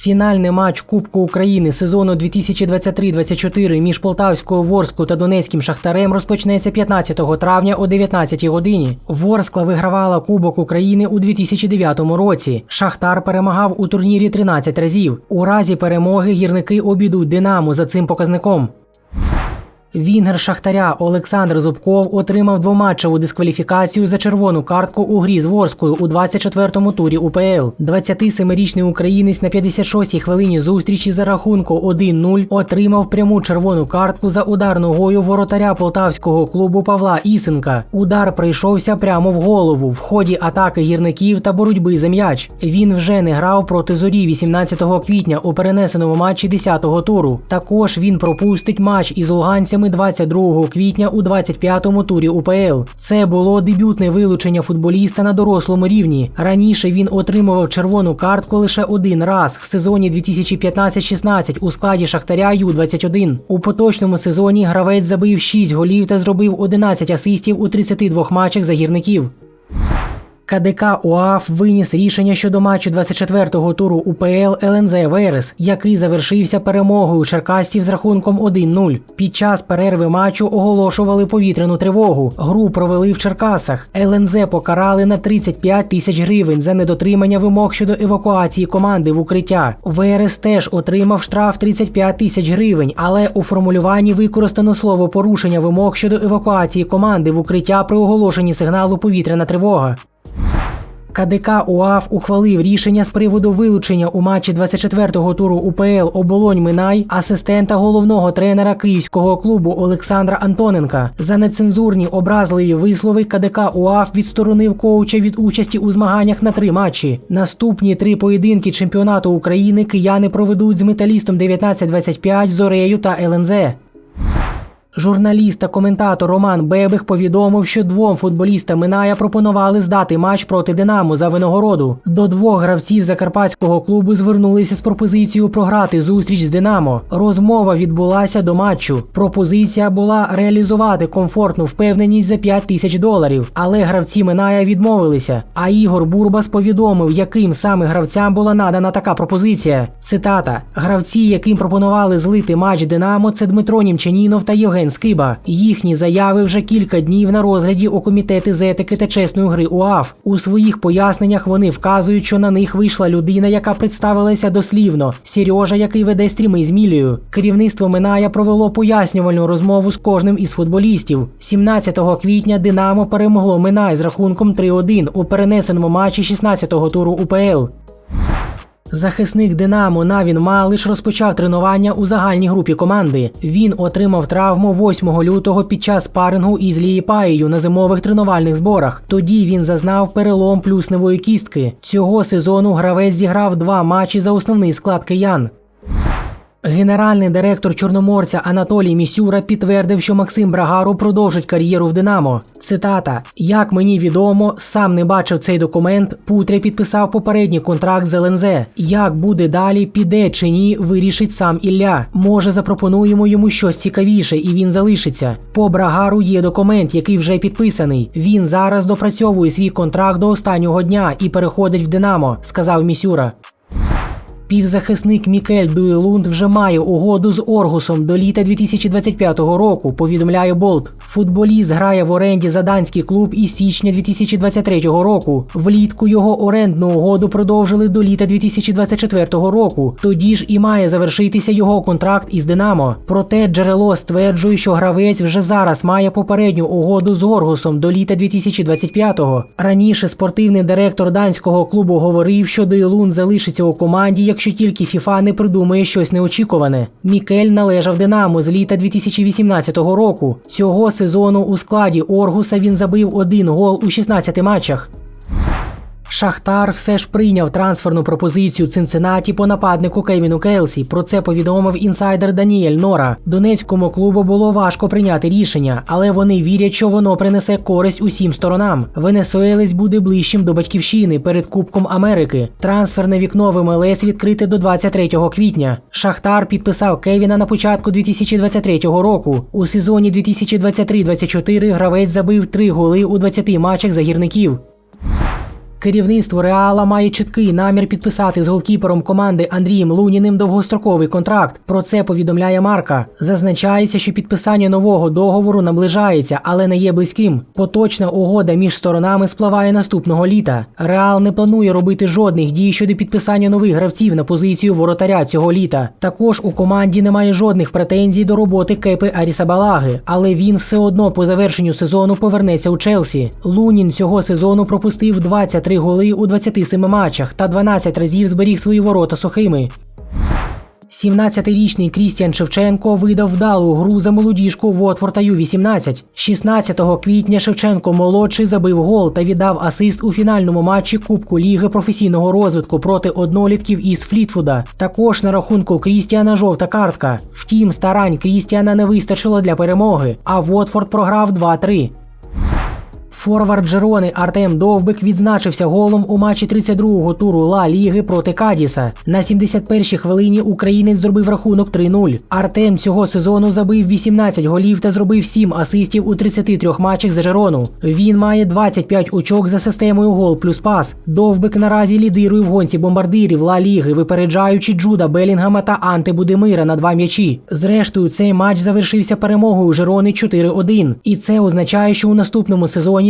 Фінальний матч Кубку України сезону 2023-24 між Полтавською Ворску та Донецьким Шахтарем розпочнеться 15 травня о 19 годині. Ворскла вигравала Кубок України у 2009 році. Шахтар перемагав у турнірі 13 разів. У разі перемоги гірники обійдуть Динамо за цим показником. Вінгер Шахтаря Олександр Зубков отримав двоматчеву дискваліфікацію за червону картку у грі з Ворською у 24-му турі УПЛ. 27-річний українець на 56-й хвилині зустрічі за рахунку 1-0 отримав пряму червону картку за удар ногою воротаря полтавського клубу Павла Ісенка. Удар прийшовся прямо в голову в ході атаки гірників та боротьби за м'яч. Він вже не грав проти зорі 18 квітня у перенесеному матчі 10-го туру. Також він пропустить матч із луганцями 22 квітня у 25-му турі УПЛ. Це було дебютне вилучення футболіста на дорослому рівні. Раніше він отримував червону картку лише один раз в сезоні 2015-16 у складі Шахтаря Ю-21. У поточному сезоні гравець забив 6 голів та зробив 11 асистів у 32 матчах за гірників. КДК УАФ виніс рішення щодо матчу 24-го туру УПЛ ЛНЗ Верес, який завершився перемогою черкасців з рахунком 1-0. Під час перерви матчу оголошували повітряну тривогу. Гру провели в Черкасах. ЛНЗ покарали на 35 тисяч гривень за недотримання вимог щодо евакуації команди в укриття. Верес теж отримав штраф 35 тисяч гривень, але у формулюванні використано слово порушення вимог щодо евакуації команди в укриття при оголошенні сигналу повітряна тривога. КДК УАФ ухвалив рішення з приводу вилучення у матчі 24-го туру УПЛ Оболонь Минай асистента головного тренера київського клубу Олександра Антоненка. За нецензурні образливі вислови КДК УАФ відсторонив коуча від участі у змаганнях на три матчі. Наступні три поєдинки чемпіонату України кияни проведуть з металістом 1925, Зорею та ЛНЗ. Журналіст та коментатор Роман Бебих повідомив, що двом футболістам Миная пропонували здати матч проти Динамо за винагороду. До двох гравців закарпатського клубу звернулися з пропозицією програти зустріч з Динамо. Розмова відбулася до матчу. Пропозиція була реалізувати комфортну впевненість за 5 тисяч доларів, але гравці Миная відмовилися. А Ігор Бурбас повідомив, яким саме гравцям була надана така пропозиція. Цитата: гравці, яким пропонували злити матч Динамо, це Дмитро Німчанінов та Євген. Скиба. Їхні заяви вже кілька днів на розгляді у комітети з етики та чесної гри УАФ. У своїх поясненнях вони вказують, що на них вийшла людина, яка представилася дослівно Сережа, який веде стріми з Мілією. Керівництво Миная провело пояснювальну розмову з кожним із футболістів. 17 квітня Динамо перемогло Минай з рахунком 3-1 у перенесеному матчі 16-го туру УПЛ. Захисник Динамо Навін Малиш розпочав тренування у загальній групі команди. Він отримав травму 8 лютого під час спарингу із Лієпаєю на зимових тренувальних зборах. Тоді він зазнав перелом плюсневої кістки. Цього сезону гравець зіграв два матчі за основний склад киян. Генеральний директор Чорноморця Анатолій Місюра підтвердив, що Максим Брагару продовжить кар'єру в Динамо. Цитата: Як мені відомо, сам не бачив цей документ. Путря підписав попередній контракт з ЛНЗ. Як буде далі, піде чи ні, вирішить сам Ілля. Може, запропонуємо йому щось цікавіше, і він залишиться. По Брагару є документ, який вже підписаний. Він зараз допрацьовує свій контракт до останнього дня і переходить в Динамо, сказав Місюра. Півзахисник Мікель Дуелунд вже має угоду з Оргусом до літа 2025 року. Повідомляє Болт. Футболіст грає в оренді за данський клуб із січня 2023 року. Влітку його орендну угоду продовжили до літа 2024 року. Тоді ж і має завершитися його контракт із Динамо. Проте джерело стверджує, що гравець вже зараз має попередню угоду з Оргусом до літа 2025-го. Раніше спортивний директор данського клубу говорив, що Дуелунд залишиться у команді, якщо тільки ФІФА не придумає щось неочікуване. Мікель належав Динамо з літа 2018 року. Цього сезону у складі Оргуса він забив один гол у 16 матчах. Шахтар все ж прийняв трансферну пропозицію Цинциннаті по нападнику Кевіну Келсі. Про це повідомив інсайдер Даніель Нора. Донецькому клубу було важко прийняти рішення, але вони вірять, що воно принесе користь усім сторонам. Венесуелець буде ближчим до батьківщини перед Кубком Америки. Трансферне вікно в МЛС відкрите до 23 квітня. Шахтар підписав Кевіна на початку 2023 року. У сезоні 2023-2024 гравець забив три голи у 20 матчах за гірників. Керівництво Реала має чіткий намір підписати з голкіпером команди Андрієм Луніним довгостроковий контракт. Про це повідомляє Марка. Зазначається, що підписання нового договору наближається, але не є близьким. Поточна угода між сторонами спливає наступного літа. Реал не планує робити жодних дій щодо підписання нових гравців на позицію воротаря цього літа. Також у команді немає жодних претензій до роботи Кепи Арісабалаги, але він все одно по завершенню сезону повернеться у Челсі. Лунін цього сезону пропустив 23 голи у 27 матчах та 12 разів зберіг свої ворота сухими. 17-річний Крістіан Шевченко видав вдалу гру за молодіжку Вотфорта Ю-18. 16 квітня Шевченко молодший забив гол та віддав асист у фінальному матчі Кубку Ліги професійного розвитку проти однолітків із Флітвуда. Також на рахунку Крістіана жовта картка. Втім, старань Крістіана не вистачило для перемоги, а Вотфорд програв 2-3. Форвард Джерони Артем Довбик відзначився голом у матчі 32-го туру Ла Ліги проти Кадіса. На 71-й хвилині українець зробив рахунок 3-0. Артем цього сезону забив 18 голів та зробив 7 асистів у 33 матчах за Жерону. Він має 25 очок за системою гол плюс пас. Довбик наразі лідирує в гонці бомбардирів Ла Ліги, випереджаючи Джуда Белінгама та Анте Будемира на два м'ячі. Зрештою, цей матч завершився перемогою Жерони 4-1. І це означає, що у наступному сезоні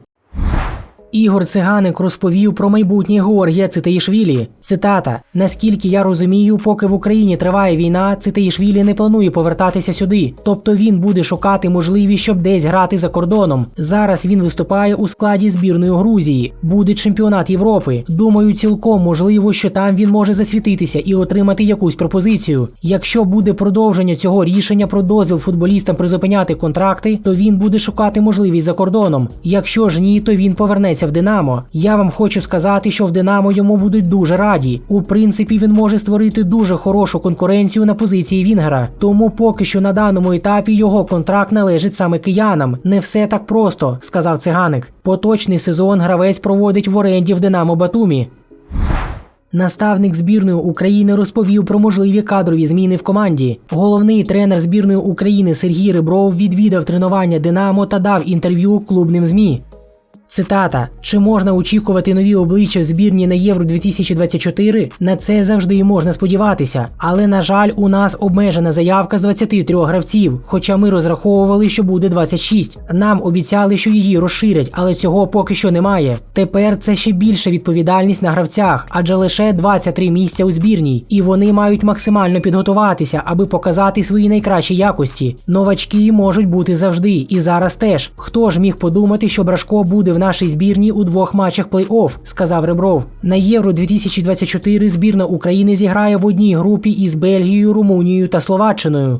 Ігор Циганик розповів про майбутнє Георгія Цитаїшвілі. Цитата: Наскільки я розумію, поки в Україні триває війна, Цитаїшвілі не планує повертатися сюди. Тобто він буде шукати можливість, щоб десь грати за кордоном. Зараз він виступає у складі збірної Грузії. Буде чемпіонат Європи. Думаю, цілком можливо, що там він може засвітитися і отримати якусь пропозицію. Якщо буде продовження цього рішення про дозвіл футболістам призупиняти контракти, то він буде шукати можливість за кордоном. Якщо ж ні, то він повернеться в Динамо. Я вам хочу сказати, що в Динамо йому будуть дуже раді. У принципі, він може створити дуже хорошу конкуренцію на позиції Вінгера. Тому поки що на даному етапі його контракт належить саме киянам. Не все так просто, сказав циганик. Поточний сезон гравець проводить в оренді в Динамо Батумі. Наставник збірної України розповів про можливі кадрові зміни в команді. Головний тренер збірної України Сергій Рибров відвідав тренування Динамо та дав інтерв'ю клубним ЗМІ. Цитата: чи можна очікувати нові обличчя в збірні на Євро 2024? На це завжди й можна сподіватися. Але на жаль, у нас обмежена заявка з 23 гравців. Хоча ми розраховували, що буде 26. Нам обіцяли, що її розширять, але цього поки що немає. Тепер це ще більша відповідальність на гравцях, адже лише 23 місця у збірній, і вони мають максимально підготуватися, аби показати свої найкращі якості. Новачки можуть бути завжди, і зараз теж. Хто ж міг подумати, що Брашко буде в нашій збірні у двох матчах плей-офф, сказав Ребров. На Євро 2024 збірна України зіграє в одній групі із Бельгією, Румунією та Словаччиною.